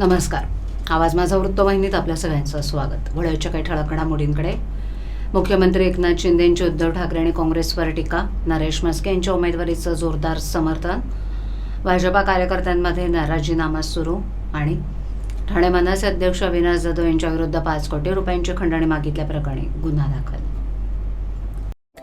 नमस्कार. आवाज माझा वृत्तवाहिनीत आपल्या सगळ्यांचं स्वागत. वळ्याच्या काही ठळक घडामोडींकडे मुख्यमंत्री एकनाथ शिंदे यांची उद्धव ठाकरे आणि काँग्रेसवर टीका. नरेश म्हस्के यांच्या उमेदवारीचं जोरदार समर्थन. भाजपा कार्यकर्त्यांमध्ये नाराजीनामा सुरू आणि ठाणे मनसे अध्यक्ष अविनाश जाधव यांच्याविरुद्ध पाच कोटी रुपयांची खंडणी मागितल्याप्रकरणी गुन्हा दाखल.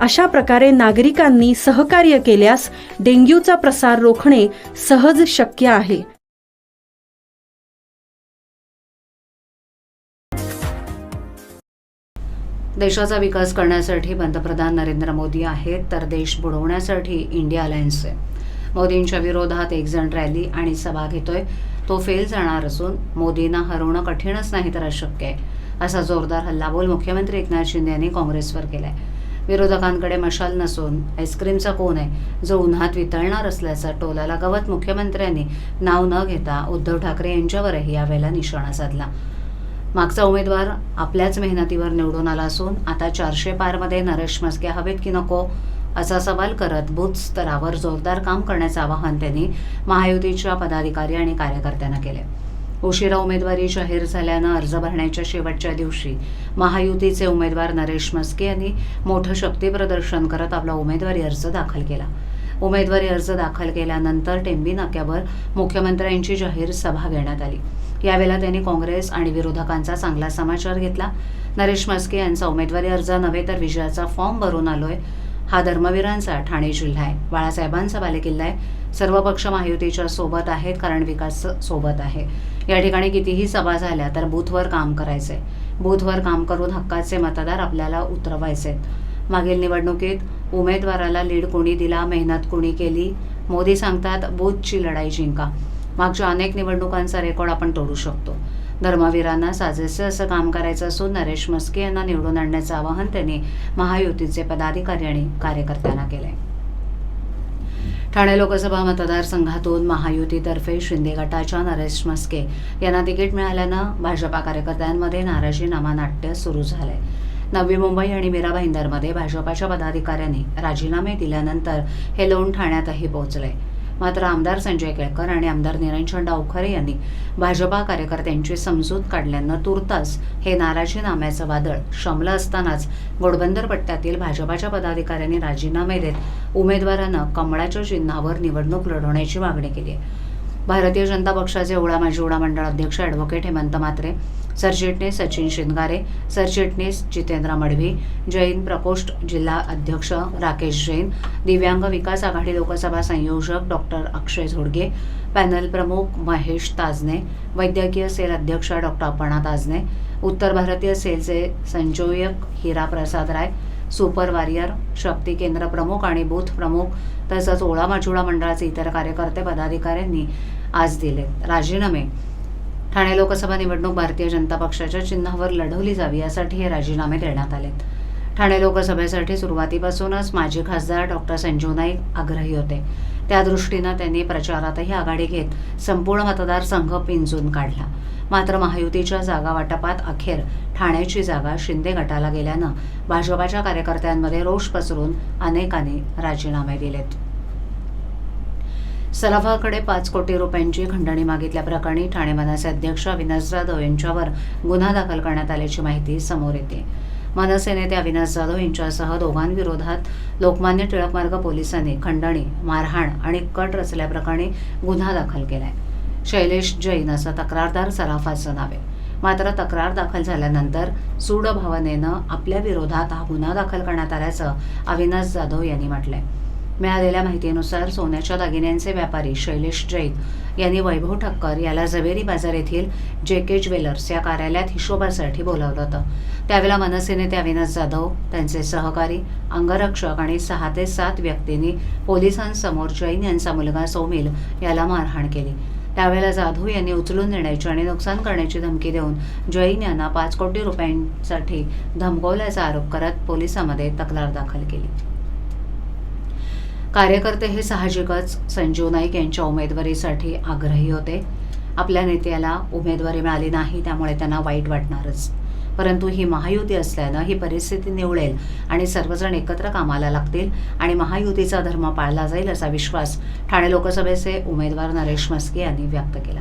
अशा प्रकारे नागरिकांनी सहकार्य केल्यास डेंग्यूचा प्रसार रोखणे सहज शक्य आहे. देशाचा विकास करण्यासाठी पंतप्रधान नरेंद्र मोदी आहेत तर देश बुडवण्यासाठी इंडिया अलायन्स आहे. मोदींच्या विरोधात एक जण रॅली आणि सभा घेतोय तो फेल जाणार असून मोदींना हरवणं कठीणच नाही तर अशक्य आहे असा जोरदार हल्लाबोल मुख्यमंत्री एकनाथ शिंदे यांनी काँग्रेसवर केलाय. विरोधकांकडे मशाल नसून आईस्क्रीमचा कोण आहे? जो उन्हात वितळणार असल्याचा टोलाला गवत मुख्यमंत्र्यांनी नाव न घेता उद्धव ठाकरे यांच्यावरही यावेळेला निशाणा साधला. मागचा उमेदवार आपल्याच मेहनतीवर निवडून आला असून आता चारशे पारमध्ये नरेश मस्के हवेत की नको? असा सवाल करत बूथ स्तरावर जोरदार काम करण्याचं आवाहन त्यांनी महायुतीच्या पदाधिकारी आणि कार्यकर्त्यांना केले. उशिरा उमेदवारी जाहीर झाल्यानं अर्ज भरण्याच्या शेवटच्या दिवशी महायुतीचे उमेदवार नरेश मस्के यांनी मोठं शक्तीप्रदर्शन करत आपला उमेदवारी अर्ज दाखल केला. उमेदवारी अर्ज दाखल केल्यानंतर टेंबी नाक्यावर मुख्यमंत्र्यांची जाहीर सभा घेण्यात आली. यावेळेला त्यांनी काँग्रेस आणि विरोधकांचा चांगला समाचार घेतला. नरेश मस्के यांचा उमेदवारी अर्ज नव्हे तर विजयाचा फॉर्म भरून आलोय. हा धर्मवीरांचा ठाणे जिल्हा आहे. बाळासाहेबांचा बालेकिल्ला आहे. सर्व पक्ष महायुतीच्या सोबत आहेत कारण विकास सोबत आहे. या ठिकाणी कितीही सभा झाल्या तर बूथवर काम करायचंय. बूथवर काम करून हक्काचे मतदार आपल्याला उतरवायचे मागील निवडणुकीत उमेदवाराला लीड कोणी दिला मेहनत कोणी केली? मोदी सांगतात बूथची लढाई जिंका. मागच्या अनेक निवडणुकांचा रेकॉर्ड आपण तोडू शकतो. धर्मवीरांना साजेसे असं काम करायचं असून नरेश मस्के यांना निवडून आणण्याचं आवाहन त्यांनी महायुतीचे पदाधिकारी आणि कार्यकर्त्यांना केलंय. ठाणे लोकसभा मतदारसंघातून महायुतीतर्फे शिंदे गटाच्या नरेश मस्के यांना तिकीट मिळाल्यानं भाजपा कार्यकर्त्यांमध्ये नाराजीनामा नाट्य सुरू झालंय. नवी मुंबई आणि मीरा भाईंदरमध्ये भाजपाच्या पदाधिकाऱ्यांनी राजीनामे दिल्यानंतर हे लोण ठाण्यातही पोहोचले मात्र आमदार संजय केळकर आणि आमदार निरंजन डावखरे यांनी भाजपा कार्यकर्त्यांची समजूत काढल्यानं तुर्तास हे नाराजीनाम्याचं वादळ शमलं असतानाच घोडबंदर पट्ट्यातील भाजपाच्या पदाधिकाऱ्यांनी राजीनामे देत उमेदवारांना कमळाच्या चिन्हावर निवडणूक लढवण्याची मागणी केली आहे. भारतीय जनता पक्षाचे ओळा माजी ओळा मंडळ अध्यक्ष ॲडव्होकेट हेमंत मात्रे सरचिटणीस सचिन शिंदगारे सरचिटणीस जितेंद्र मडवी जैन प्रकोष्ठ जिल्हा अध्यक्ष राकेश जैन दिव्यांग विकास आघाडी लोकसभा संयोजक डॉक्टर अक्षय झोडगे पॅनल प्रमुख महेश ताजने वैद्यकीय सेल अध्यक्ष डॉक्टर अपर्णा ताजने उत्तर भारतीय सेलचे संचोयक हिरा प्रसाद राय सुपर वॉरियर शक्ती केंद्र प्रमुख आणि बूथ प्रमुख तसंच ओळा माचुळा मंडळाचे इतर कार्यकर्ते पदाधिकाऱ्यांनी आज दिले. राजीनामे. ठाणे लोकसभा निवडणूक भारतीय जनता पक्षाच्या चिन्हावर लढवली जावी यासाठी हे राजीनामे देण्यात आलेत ठाणे लोकसभेसाठी सुरुवातीपासूनच माजी खासदार डॉक्टर संजीव नाईक आग्रही होते. त्या दृष्टीनं त्यांनी प्रचारातही आघाडी घेत संपूर्ण मतदारसंघ पिंजून काढला. मात्र महायुतीच्या जागा वाटपात अखेर ठाण्याची जागा शिंदे गटाला गेल्यानं भाजपाच्या कार्यकर्त्यांमध्ये रोष पसरून अनेकांनी राजीनामे दिलेत. सराफाकडे पाच कोटी रुपयांची खंडणी मागितल्याप्रकरणी ठाणे मनसे अध्यक्ष अविनाश जाधव यांच्यावर गुन्हा दाखल करण्यात आल्याची माहिती समोर येते. मनसे नेते अविनाश जाधव यांच्यासह दोघांविरोधात लोकमान्य टिळक मार्ग पोलिसांनी खंडणी मारहाण आणि कट रचल्याप्रकरणी गुन्हा दाखल केलाय. शैलेश जैन असं तक्रारदार सराफाचं नाव आहे. मात्र तक्रार दाखल झाल्यानंतर सूड भावनेनं आपल्या विरोधात हा गुन्हा दाखल करण्यात आल्याचं अविनाश जाधव यांनी म्हटलंय. मिळालेल्या माहितीनुसार सोन्याच्या दागिन्यांचे व्यापारी शैलेश जैन यांनी वैभव ठक्कर याला झवेरी बाजार येथील जे के ज्वेलर्स या कार्यालयात हिशोबासाठी बोलावलं होतं. त्यावेळेला मनसे नेते अविनाश जाधव त्यांचे सहकारी अंगरक्षक आणि सहा ते सात व्यक्तींनी पोलिसांसमोर जैन यांचा मुलगा सौमिल याला मारहाण केली. त्यावेळेला जाधव यांनी उचलून नेण्याची आणि नुकसान करण्याची धमकी देऊन जैन यांना पाच कोटी रुपयांसाठी धमकवल्याचा आरोप करत पोलिसांमध्ये तक्रार दाखल केली. कार्यकर्ते हे साहजिकच संजीव नाईक यांच्या उमेदवारीसाठी आग्रही होते. आपल्या नेत्याला उमेदवारी मिळाली नाही त्यामुळे त्यांना वाईट वाटणारच. परंतु ही महायुती असल्यानं ही परिस्थिती निवळेल आणि सर्वजण एकत्र कामाला लागतील आणि महायुतीचा धर्म पाळला जाईल असा विश्वास ठाणे लोकसभेचे उमेदवार नरेश मस्के यांनी व्यक्त केला.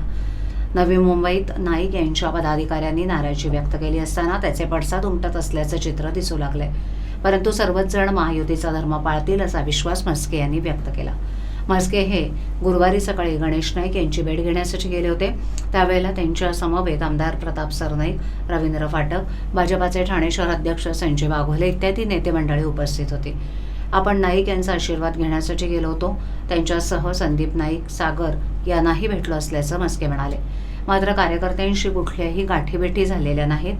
नवी मुंबईत नाईक यांच्या पदाधिकाऱ्यांनी नाराजी व्यक्त केली असताना त्याचे पडसाद उमटत असल्याचं चित्र दिसू लागलंय. परंतु सर्वच जण महायुतीचा धर्म पाळतील असा विश्वास म्हस्के यांनी व्यक्त केला. म्हस्के हे गुरुवारी सकाळी गणेश नाईक यांची भेट घेण्यासाठी गेले होते. त्यावेळेला त्यांच्या समवेत आमदार प्रताप सरनाईक रवींद्र फाटक भाजपाचे ठाणे शहर अध्यक्ष संजय वाघोले इत्यादी नेते मंडळी उपस्थित होती. आपण नाईक यांचा आशीर्वाद घेण्यासाठी गेलो होतो. त्यांच्यासह संदीप नाईक सागर यांनाही भेटलो असल्याचं मस्के म्हणाले. मात्र कार्यकर्त्यांशी कुठल्याही गाठीभेटी झालेल्या नाहीत.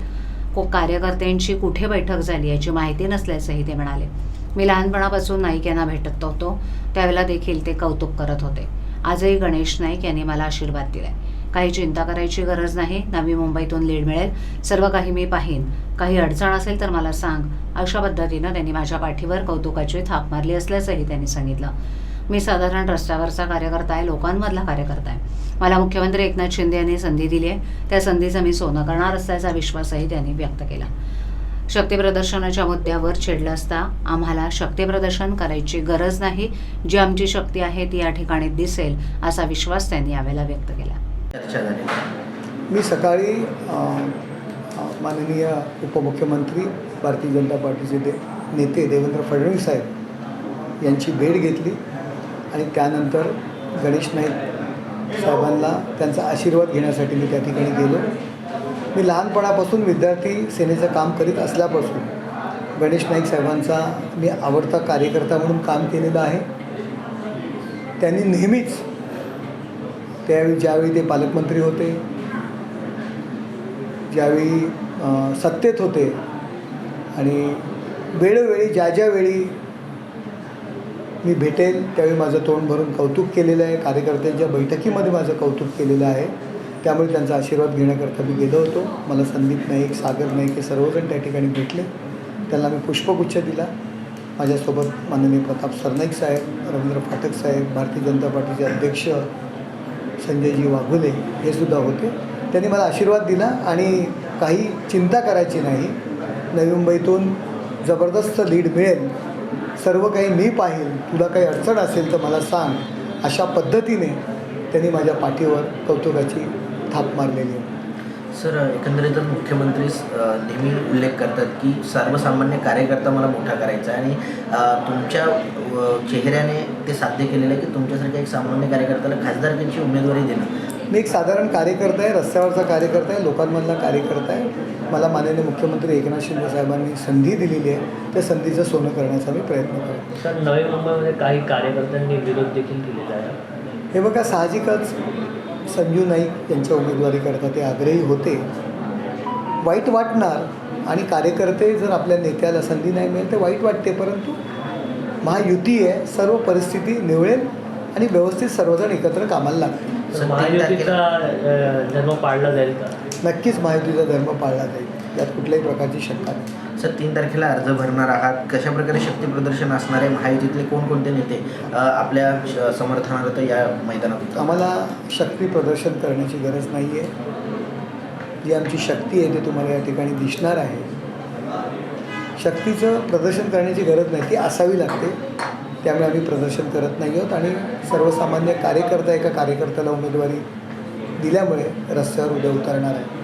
को कार्यकर्त्यांची कुठे बैठक झाली याची माहिती नसल्याचंही ते म्हणाले. मी लहानपणापासून नाईक यांना भेटत होतो. त्यावेळेला देखील ते कौतुक करत होते. आजही गणेश नाईक यांनी मला आशीर्वाद दिलाय. काही चिंता करायची गरज नाही. नवी मुंबईतून लीड मिळेल. सर्व काही मी पाहीन. काही अडचण असेल तर मला सांग. अशा पद्धतीनं त्यांनी माझ्या पाठीवर कौतुकाची थाप मारली असल्याचंही त्यांनी सांगितलं. मी साधारण रस्त्यावरचा कार्यकर्ता आहे लोकांमधला कार्यकर्ता आहे. मला मुख्यमंत्री एकनाथ शिंदे यांनी संधी दिली आहे. त्या संधीचं मी सोनं करणार असल्याचा विश्वासही त्यांनी व्यक्त केला. शक्तीप्रदर्शनाच्या मुद्द्यावर छेडलं असता आम्हाला शक्तीप्रदर्शन करायची गरज नाही. जी आमची शक्ती आहे ती या ठिकाणी दिसेल असा विश्वास त्यांनी यावेळेला व्यक्त केला. चर्चा झाली. मी सकाळी माननीय उपमुख्यमंत्री भारतीय जनता पार्टीचे दे नेते देवेंद्र फडणवीस साहेब यांची भेट घेतली. आणि त्यानंतर गणेश नाईक साहेबांना त्यांचा आशीर्वाद घेण्यासाठी मी त्या ठिकाणी गेलो. मी लहानपणापासून विद्यार्थी सेनेचं काम करीत असल्यापासून गणेश नाईक साहेबांचा मी आवडता कार्यकर्ता म्हणून काम केलेलं आहे. त्यांनी नेहमीच त्यावेळी ज्यावेळी ते पालकमंत्री होते ज्यावेळी सत्तेत होते आणि वेळोवेळी ज्या ज्यावेळी मी भेटेल त्यावेळी माझं तोंड भरून कौतुक केलेलं आहे. कार्यकर्त्यांच्या बैठकीमध्ये माझं कौतुक केलेलं आहे. त्यामुळे त्यांचा आशीर्वाद घेण्याकरता मी गेलो होतो. मला संदीप नाईक सागर नाईक हे सर्वजण त्या ठिकाणी भेटले. त्यांना मी पुष्पगुच्छ दिला. माझ्यासोबत माननीय प्रताप सरनाईक साहेब रवींद्र फाटक साहेब भारतीय जनता पार्टीचे अध्यक्ष संजयजी वाघुले हे सुद्धा होते. त्यांनी मला आशीर्वाद दिला आणि काही चिंता करायची नाही. नवी मुंबईतून जबरदस्त लीड मिळेल सर्व काही मी पाहिल तुला काही अडचण असेल तर मला सांग. अशा पद्धतीने त्यांनी माझ्या पाठीवर कौतुकाची थाप मारलेली. आहे सर एकंदरीतच मुख्यमंत्री नेहमी उल्लेख करतात की सर्वसामान्य कार्यकर्ता मला मोठा करायचा आहे आणि तुमच्या चेहऱ्याने ते साध्य केलेलं आहे की तुमच्यासारख्या एक सामान्य कार्यकर्त्याला खासदारकीची उमेदवारी देणं. मी एक साधारण कार्यकर्ता आहे रस्त्यावरचा कार्यकर्ता आहे लोकांमधला कार्यकर्ता आहे. मला माननीय मुख्यमंत्री एकनाथ शिंदे साहेबांनी संधी दिलेली आहे. त्या संधीचं सोनं करण्याचा मी प्रयत्न करेन सर नवी मुंबईमध्ये काही कार्यकर्त्यांनी विरोध देखील केलेला आहे. हे बघा साहजिकच संजू नाईक यांच्या उमेदवारीकरता ते आग्रही होते. वाईट वाटणार आणि कार्यकर्ते जर आपल्या नेत्याला संधी नाही मिळेल तर वाईट वाटते परंतु महायुती आहे सर्व परिस्थिती निवळेल आणि व्यवस्थित सर्वजण एकत्र कामाला लागतील. तर सर, तीन महायुतीचा अ, धर्म पाळला जाईल का? नक्कीच महायुतीचा धर्म पाळला जाईल. यात कुठल्याही प्रकारची शंका नाही. सर तीन तारखेला अर्ज भरणार आहात. कशा प्रकारे शक्ती प्रदर्शन असणार आहे? महायुतीतले कोणकोणते नेते अ, आपल्या श- समर्थनार्थ या मैदानात? आम्हाला शक्ती प्रदर्शन करण्याची गरज नाही आहे जी आमची शक्ती आहे ते तुम्हाला या ठिकाणी दिसणार आहे. शक्तीचं प्रदर्शन करण्याची गरज नाही ती असावी लागते. त्यामुळे आम्ही प्रदर्शन करत नाही आहोत. आणि सर्वसामान्य कार्यकर्ता एका कार्यकर्त्याला उमेदवारी दिल्यामुळे रस्त्यावर उद्या उतरणार आहे.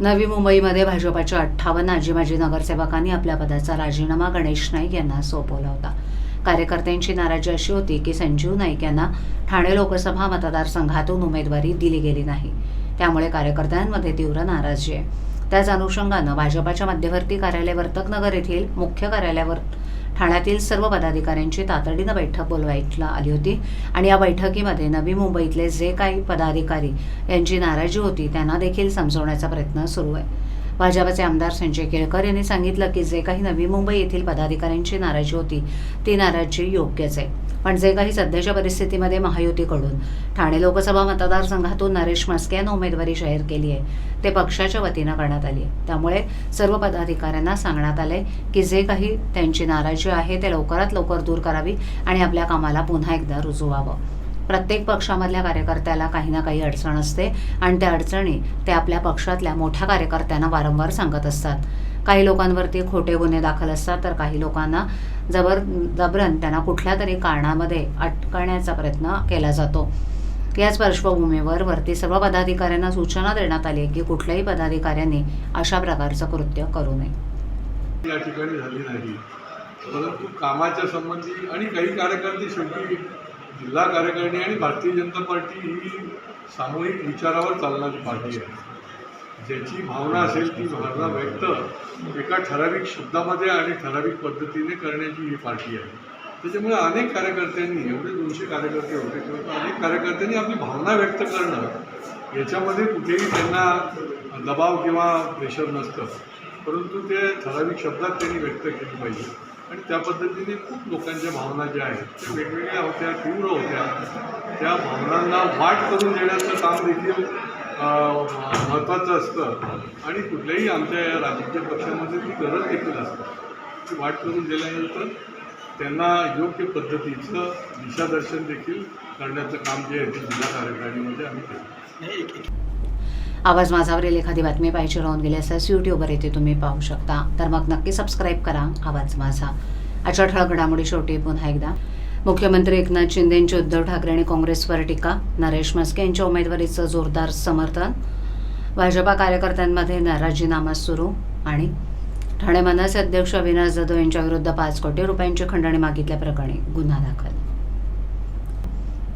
नवी मुंबईमध्ये भाजपाच्या अठ्ठावन्न आजी माजी नगरसेवकांनी आपल्या पदाचा राजीनामा गणेश नाईक यांना सोपवला होता. कार्यकर्त्यांची नाराजी अशी होती की संजीव नाईक यांना ठाणे लोकसभा मतदारसंघातून उमेदवारी दिली गेली नाही. त्यामुळे कार्यकर्त्यांमध्ये तीव्र नाराजी आहे. त्याच अनुषंगानं भाजपाच्या मध्यवर्ती कार्यालय वर्तकनगर येथील मुख्य कार्यालयावर ठाण्यातील सर्व पदाधिकाऱ्यांची तातडीनं बैठक बोलवायला आली होती. आणि या बैठकीमध्ये नवी मुंबईतले जे काही पदाधिकारी यांची नाराजी होती त्यांना देखील समजवण्याचा प्रयत्न सुरू आहे. भाजपचे आमदार संजय केळकर यांनी सांगितलं की जे काही नवी मुंबई येथील पदाधिकाऱ्यांची नाराजी होती ती नाराजी योग्यच आहे. पण जे काही सध्याच्या परिस्थितीमध्ये महायुतीकडून ठाणे लोकसभा मतदारसंघातून नरेश म्हस्के यांना उमेदवारी जाहीर केली आहे ते पक्षाच्या वतीनं करण्यात आली आहे. त्यामुळे सर्व पदाधिकाऱ्यांना सांगण्यात आलंय की जे काही त्यांची नाराजी आहे ते लवकरात लवकर दूर करावी आणि आपल्या कामाला पुन्हा एकदा रुजू व्हावं. प्रत्येक पक्षामधल्या कार्यकर्त्याला काही ना काही अडचण असते आणि त्या अडचणी ते आपल्या पक्षातल्या मोठ्या कार्यकर्त्यांना वारंवार सांगत असतात. काही लोकांवरती खोटे गुन्हे दाखल असतात तर काही लोकांना जबर जबरन त्यांना कुठल्या तरी कारणामध्ये अटकण्याचा प्रयत्न केला जातो. याच पार्श्वभूमीवर वरती सर्व पदाधिकाऱ्यांना सूचना देण्यात आली आहे की कुठल्याही पदाधिकाऱ्यांनी अशा प्रकारचं कृत्य करू नये. या ठिकाणी झाली नाही. परंतु कामाच्या संबंधी आणि काही कार्यकर्ते शेवटी जिल्हा कार्यकारिणी आणि भारतीय जनता पार्टी ही सामूहिक विचारावर चालणारी पार्टी आहे. ज्याची भावना असेल ती भावना व्यक्त एका ठराविक शब्दामध्ये आणि ठराविक पद्धतीने करण्याची ही पार्टी आहे. त्याच्यामुळे अनेक कार्यकर्त्यांनी एवढे दोनशे कार्यकर्ते होते किंवा अनेक कार्यकर्त्यांनी आपली भावना व्यक्त करणं याच्यामध्ये कुठेही त्यांना दबाव किंवा प्रेशर नसतं. परंतु ते ठराविक शब्दात त्यांनी व्यक्त केली पाहिजे. आणि त्या पद्धतीने खूप लोकांच्या भावना ज्या आहेत त्या वेगवेगळ्या होत्या तीव्र होत्या. त्या भावनांना वाट करून देण्याचं काम देखील महत्त्वाचं असतं. आणि कुठल्याही आमच्या या राजकीय पक्षामध्ये ती गरज देखील असते. ती वाट करून दिल्यानंतर त्यांना योग्य पद्धतीचं दिशादर्शन देखील करण्याचं काम जे आहे ते जिल्हा कार्यकारिणीमध्ये आम्ही केलं. आवाज माझावरील एखादी बातमी पाहिजे राहून गेली असल्यास यूट्यूबवर येथे तुम्ही पाहू शकता. तर मग नक्की सबस्क्राईब करा आवाज माझा. आजच्या ठळक घडामोडी शेवटी पुन्हा एकदा. मुख्यमंत्री एकनाथ शिंदे यांची उद्धव ठाकरे आणि काँग्रेसवर टीका. नरेश म्हस्के यांच्या उमेदवारीचं जोरदार समर्थन. भाजपा कार्यकर्त्यांमध्ये नाराजीनामा सुरू आणि ठाणे मनसे अध्यक्ष अविनाश जाधव यांच्याविरुद्ध पाच कोटी रुपयांची खंडणी मागितल्याप्रकरणी गुन्हा दाखल.